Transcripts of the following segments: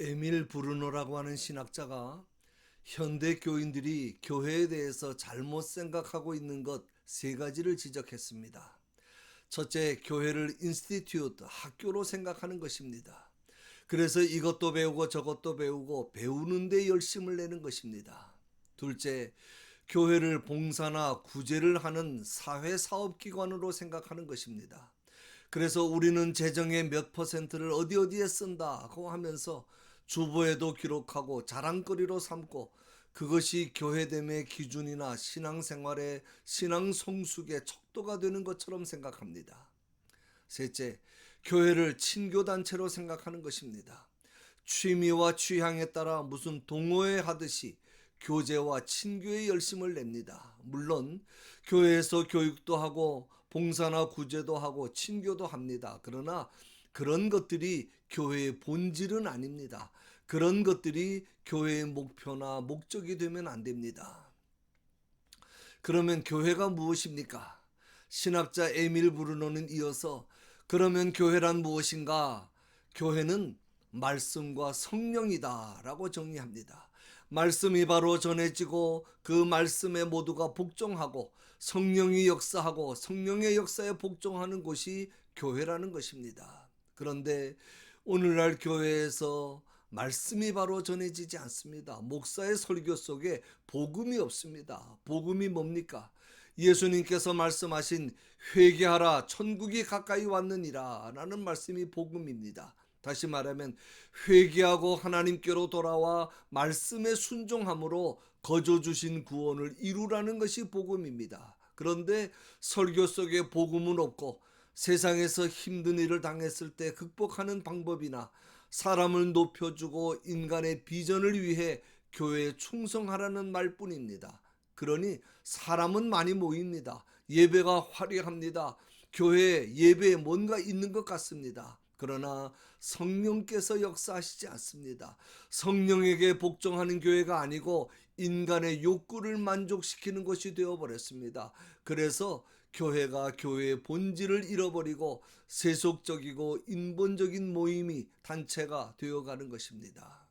에밀 브루노라고 하는 신학자가 현대 교인들이 교회에 대해서 잘못 생각하고 있는 것 세 가지를 지적했습니다. 첫째, 교회를 인스티튜트, 학교로 생각하는 것입니다. 그래서 이것도 배우고 저것도 배우고 배우는데 열심을 내는 것입니다. 둘째, 교회를 봉사나 구제를 하는 사회 사업 기관으로 생각하는 것입니다. 그래서 우리는 재정의 몇 퍼센트를 어디 어디에 쓴다고 하면서 주보에도 기록하고 자랑거리로 삼고 그것이 교회됨의 기준이나 신앙생활의 신앙 성숙의 척도가 되는 것처럼 생각합니다. 셋째, 교회를 친교단체로 생각하는 것입니다. 취미와 취향에 따라 무슨 동호회 하듯이 교제와 친교에 열심을 냅니다. 물론 교회에서 교육도 하고 봉사나 구제도 하고 친교도 합니다. 그러나 그런 것들이 교회의 본질은 아닙니다. 그런 것들이 교회의 목표나 목적이 되면 안 됩니다. 그러면 교회가 무엇입니까? 신학자 에밀 브루노는 이어서 그러면 교회란 무엇인가? 교회는 말씀과 성령이다 라고 정의합니다. 말씀이 바로 전해지고 그 말씀에 모두가 복종하고 성령이 역사하고 성령의 역사에 복종하는 곳이 교회라는 것입니다. 그런데 오늘날 교회에서 말씀이 바로 전해지지 않습니다. 목사의 설교 속에 복음이 없습니다. 복음이 뭡니까? 예수님께서 말씀하신 회개하라 천국이 가까이 왔느니라 라는 말씀이 복음입니다. 다시 말하면 회개하고 하나님께로 돌아와 말씀에 순종함으로 거저 주신 구원을 이루라는 것이 복음입니다. 그런데 설교 속에 복음은 없고 세상에서 힘든 일을 당했을 때 극복하는 방법이나 사람을 높여주고 인간의 비전을 위해 교회에 충성하라는 말뿐입니다. 그러니 사람은 많이 모입니다. 예배가 화려합니다. 교회에 예배에 뭔가 있는 것 같습니다. 그러나 성령께서 역사하시지 않습니다. 성령에게 복종하는 교회가 아니고 인간의 욕구를 만족시키는 것이 되어버렸습니다. 그래서 교회가 교회의 본질을 잃어버리고 세속적이고 인본적인 모임이 단체가 되어가는 것입니다.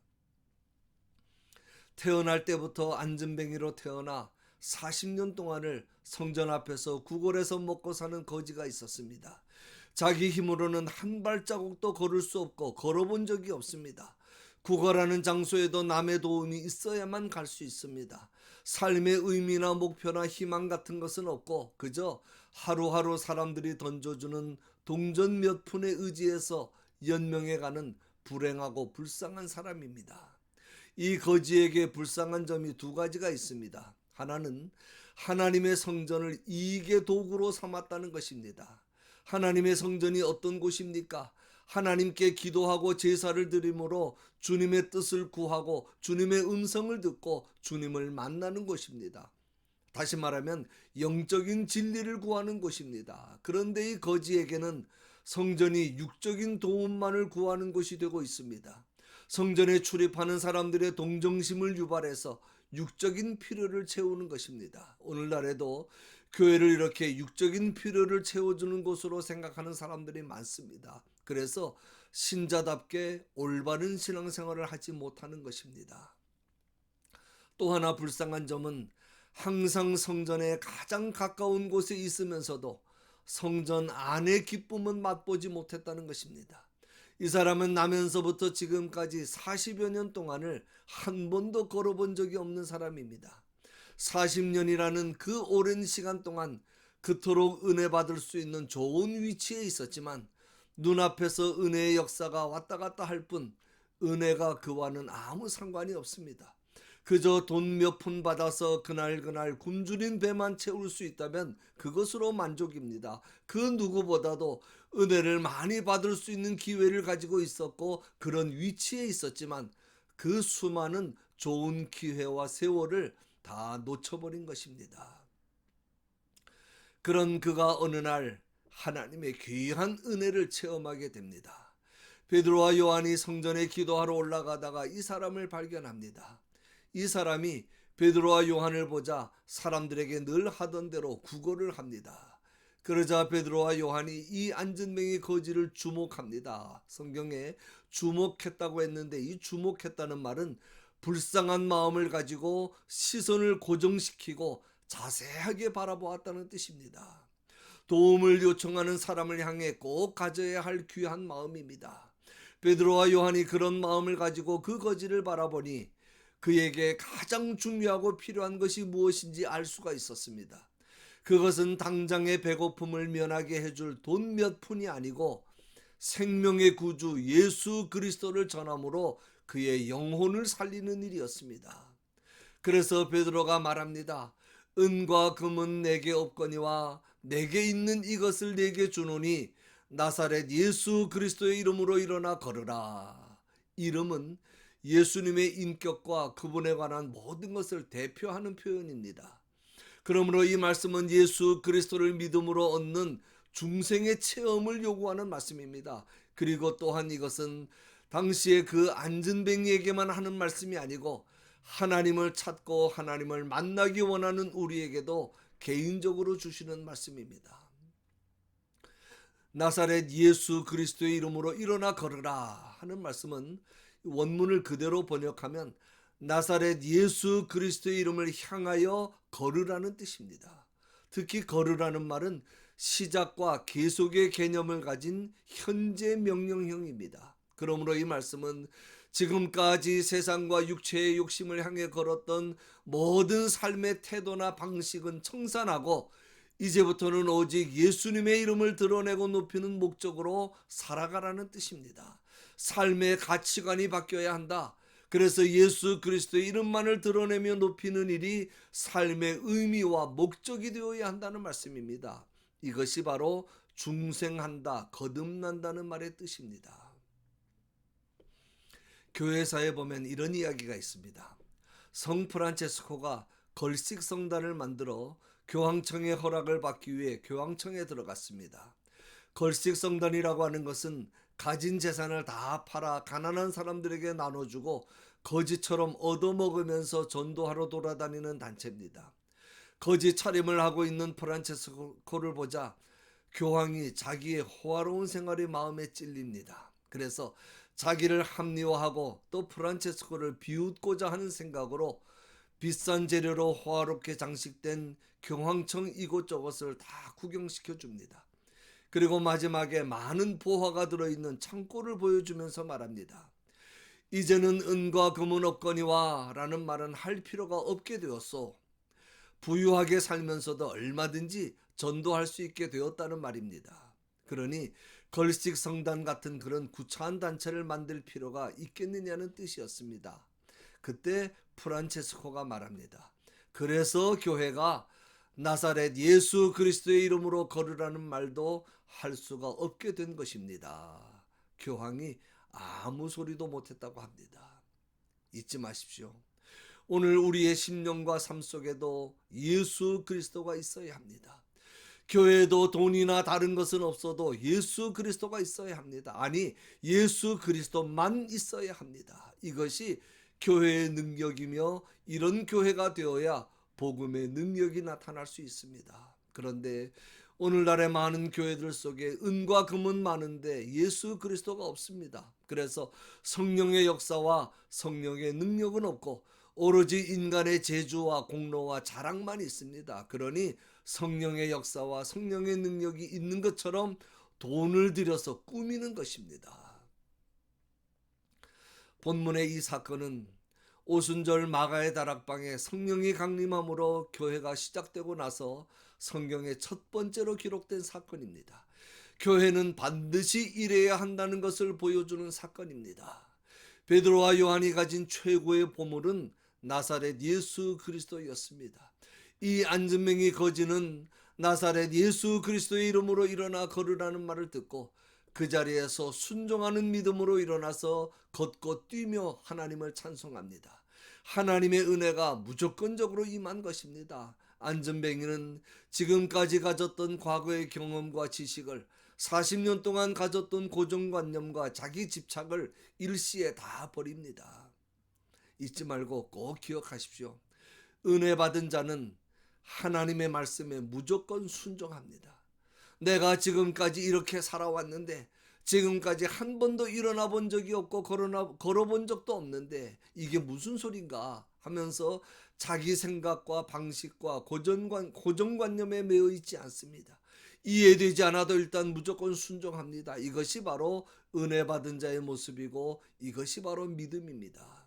태어날 때부터 안전뱅이로 태어나 40년 동안을 성전 앞에서 구걸해서 먹고 사는 거지가 있었습니다. 자기 힘으로는 한 발자국도 걸을 수 없고 걸어본 적이 없습니다. 구걸하는 장소에도 남의 도움이 있어야만 갈 수 있습니다. 삶의 의미나 목표나 희망 같은 것은 없고 그저 하루하루 사람들이 던져주는 동전 몇 푼에 의지해서 연명해가는 불행하고 불쌍한 사람입니다. 이 거지에게 불쌍한 점이 두 가지가 있습니다. 하나는 하나님의 성전을 이익의 도구로 삼았다는 것입니다. 하나님의 성전이 어떤 곳입니까? 하나님께 기도하고 제사를 드림으로 주님의 뜻을 구하고 주님의 음성을 듣고 주님을 만나는 곳입니다. 다시 말하면 영적인 진리를 구하는 곳입니다. 그런데 이 거지에게는 성전이 육적인 도움만을 구하는 곳이 되고 있습니다. 성전에 출입하는 사람들의 동정심을 유발해서 육적인 필요를 채우는 것입니다. 오늘날에도 교회를 이렇게 육적인 필요를 채워주는 곳으로 생각하는 사람들이 많습니다. 그래서 신자답게 올바른 신앙생활을 하지 못하는 것입니다. 또 하나 불쌍한 점은 항상 성전에 가장 가까운 곳에 있으면서도 성전 안의 기쁨은 맛보지 못했다는 것입니다. 이 사람은 나면서부터 지금까지 40여 년 동안을 한 번도 걸어본 적이 없는 사람입니다. 40년이라는 그 오랜 시간 동안 그토록 은혜 받을 수 있는 좋은 위치에 있었지만 눈앞에서 은혜의 역사가 왔다 갔다 할 뿐 은혜가 그와는 아무 상관이 없습니다. 그저 돈 몇 푼 받아서 그날그날 굶주린 배만 채울 수 있다면 그것으로 만족입니다. 그 누구보다도 은혜를 많이 받을 수 있는 기회를 가지고 있었고 그런 위치에 있었지만 그 수많은 좋은 기회와 세월을 다 놓쳐버린 것입니다. 그런 그가 어느 날 하나님의 귀한 은혜를 체험하게 됩니다. 베드로와 요한이 성전에 기도하러 올라가다가 이 사람을 발견합니다. 이 사람이 베드로와 요한을 보자 사람들에게 늘 하던 대로 구걸을 합니다. 그러자 베드로와 요한이 이 안전뱅이 거지를 주목합니다. 성경에 주목했다고 했는데 이 주목했다는 말은 불쌍한 마음을 가지고 시선을 고정시키고 자세하게 바라보았다는 뜻입니다. 도움을 요청하는 사람을 향해 꼭 가져야 할 귀한 마음입니다. 베드로와 요한이 그런 마음을 가지고 그 거지를 바라보니 그에게 가장 중요하고 필요한 것이 무엇인지 알 수가 있었습니다. 그것은 당장의 배고픔을 면하게 해줄 돈 몇 푼이 아니고 생명의 구주 예수 그리스도를 전함으로 그의 영혼을 살리는 일이었습니다. 그래서 베드로가 말합니다. 은과 금은 내게 없거니와 내게 있는 이것을 내게 주노니 나사렛 예수 그리스도의 이름으로 일어나 걸으라. 이름은 예수님의 인격과 그분에 관한 모든 것을 대표하는 표현입니다. 그러므로 이 말씀은 예수 그리스도를 믿음으로 얻는 중생의 체험을 요구하는 말씀입니다. 그리고 또한 이것은 당시에 그 안전뱅이에게만 하는 말씀이 아니고 하나님을 찾고 하나님을 만나기 원하는 우리에게도 개인적으로 주시는 말씀입니다. 나사렛 예수 그리스도의 이름으로 일어나 걸으라 하는 말씀은 원문을 그대로 번역하면 나사렛 예수 그리스도의 이름을 향하여 걸으라는 뜻입니다. 특히 걸으라는 말은 시작과 계속의 개념을 가진 현재 명령형입니다. 그러므로 이 말씀은 지금까지 세상과 육체의 욕심을 향해 걸었던 모든 삶의 태도나 방식은 청산하고 이제부터는 오직 예수님의 이름을 드러내고 높이는 목적으로 살아가라는 뜻입니다. 삶의 가치관이 바뀌어야 한다. 그래서 예수 그리스도의 이름만을 드러내며 높이는 일이 삶의 의미와 목적이 되어야 한다는 말씀입니다. 이것이 바로 중생한다, 거듭난다는 말의 뜻입니다. 교회사에 보면 이런 이야기가 있습니다. 성 프란체스코가 걸식 성단을 만들어 교황청의 허락을 받기 위해 교황청에 들어갔습니다. 걸식 성단이라고 하는 것은 가진 재산을 다 팔아 가난한 사람들에게 나눠주고 거지처럼 얻어먹으면서 전도하러 돌아다니는 단체입니다. 거지 차림을 하고 있는 프란체스코를 보자 교황이 자기의 호화로운 생활이 마음에 찔립니다. 그래서 자기를 합리화하고 또 프란체스코를 비웃고자 하는 생각으로 비싼 재료로 호화롭게 장식된 교황청 이곳저곳을 다 구경시켜 줍니다. 그리고 마지막에 많은 보화가 들어있는 창고를 보여주면서 말합니다. 이제는 은과 금은 없거니와 라는 말은 할 필요가 없게 되었소. 부유하게 살면서도 얼마든지 전도할 수 있게 되었다는 말입니다. 그러니 걸식 성단 같은 그런 구차한 단체를 만들 필요가 있겠느냐는 뜻이었습니다. 그때 프란체스코가 말합니다. 그래서 교회가 나사렛 예수 그리스도의 이름으로 걸으라는 말도 할 수가 없게 된 것입니다. 교황이 아무 소리도 못했다고 합니다. 잊지 마십시오. 오늘 우리의 심령과 삶 속에도 예수 그리스도가 있어야 합니다. 교회도 돈이나 다른 것은 없어도 예수 그리스도가 있어야 합니다. 아니, 예수 그리스도만 있어야 합니다. 이것이 교회의 능력이며 이런 교회가 되어야 복음의 능력이 나타날 수 있습니다. 그런데 오늘날의 많은 교회들 속에 은과 금은 많은데 예수 그리스도가 없습니다. 그래서 성령의 역사와 성령의 능력은 없고 오로지 인간의 재주와 공로와 자랑만 있습니다. 그러니 성령의 역사와 성령의 능력이 있는 것처럼 돈을 들여서 꾸미는 것입니다. 본문의 이 사건은 오순절 마가의 다락방에 성령이 강림함으로 교회가 시작되고 나서 성경의 첫 번째로 기록된 사건입니다. 교회는 반드시 이래야 한다는 것을 보여주는 사건입니다. 베드로와 요한이 가진 최고의 보물은 나사렛 예수 그리스도였습니다. 이 안전명이 거지는 나사렛 예수 그리스도의 이름으로 일어나 걸으라는 말을 듣고 그 자리에서 순종하는 믿음으로 일어나서 걷고 뛰며 하나님을 찬송합니다. 하나님의 은혜가 무조건적으로 임한 것입니다. 안전뱅이는 지금까지 가졌던 과거의 경험과 지식을 40년 동안 가졌던 고정관념과 자기 집착을 일시에 다 버립니다. 잊지 말고 꼭 기억하십시오. 은혜 받은 자는 하나님의 말씀에 무조건 순종합니다. 내가 지금까지 이렇게 살아왔는데 지금까지 한 번도 일어나 본 적이 없고 걸어나, 걸어본 적도 없는데 이게 무슨 소린가 하면서 자기 생각과 방식과 고정관, 고정관념에 매여 있지 않습니다. 이해되지 않아도 일단 무조건 순종합니다. 이것이 바로 은혜 받은 자의 모습이고 이것이 바로 믿음입니다.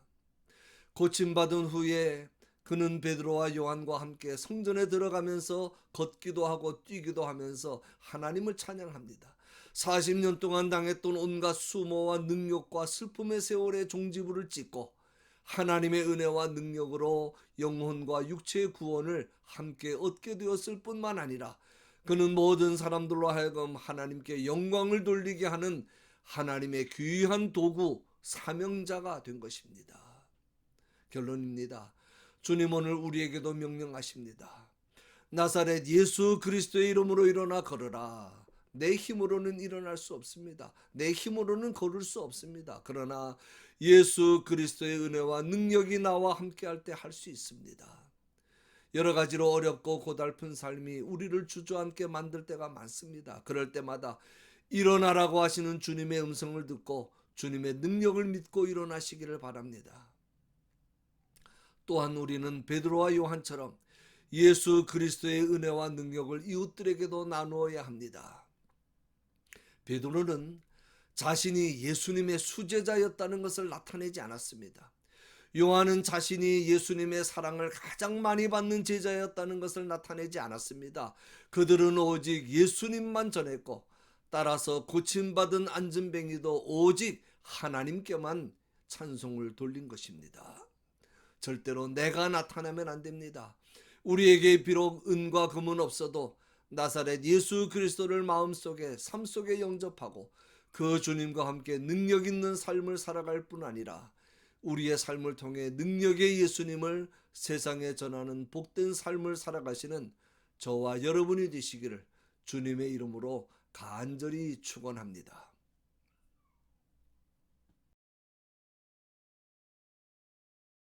고침받은 후에 그는 베드로와 요한과 함께 성전에 들어가면서 걷기도 하고 뛰기도 하면서 하나님을 찬양합니다. 40년 동안 당했던 온갖 수모와 능력과 슬픔의 세월의 종지부를 찍고 하나님의 은혜와 능력으로 영혼과 육체의 구원을 함께 얻게 되었을 뿐만 아니라 그는 모든 사람들로 하여금 하나님께 영광을 돌리게 하는 하나님의 귀한 도구 사명자가 된 것입니다. 결론입니다. 주님 오늘 우리에게도 명령하십니다. 나사렛 예수 그리스도의 이름으로 일어나 걸어라. 내 힘으로는 일어날 수 없습니다. 내 힘으로는 걸을 수 없습니다. 그러나 예수 그리스도의 은혜와 능력이 나와 함께 할 때 할 수 있습니다. 여러 가지로 어렵고 고달픈 삶이 우리를 주저앉게 만들 때가 많습니다. 그럴 때마다 일어나라고 하시는 주님의 음성을 듣고 주님의 능력을 믿고 일어나시기를 바랍니다. 또한 우리는 베드로와 요한처럼 예수 그리스도의 은혜와 능력을 이웃들에게도 나누어야 합니다. 베드로는 자신이 예수님의 수제자였다는 것을 나타내지 않았습니다. 요한은 자신이 예수님의 사랑을 가장 많이 받는 제자였다는 것을 나타내지 않았습니다. 그들은 오직 예수님만 전했고 따라서 고침받은 안전뱅이도 오직 하나님께만 찬송을 돌린 것입니다. 절대로 내가 나타나면 안 됩니다. 우리에게 비록 은과 금은 없어도 나사렛 예수 그리스도를 마음속에 삶 속에 영접하고 그 주님과 함께 능력 있는 삶을 살아갈 뿐 아니라 우리의 삶을 통해 능력의 예수님을 세상에 전하는 복된 삶을 살아가시는 저와 여러분이 되시기를 주님의 이름으로 간절히 축원합니다.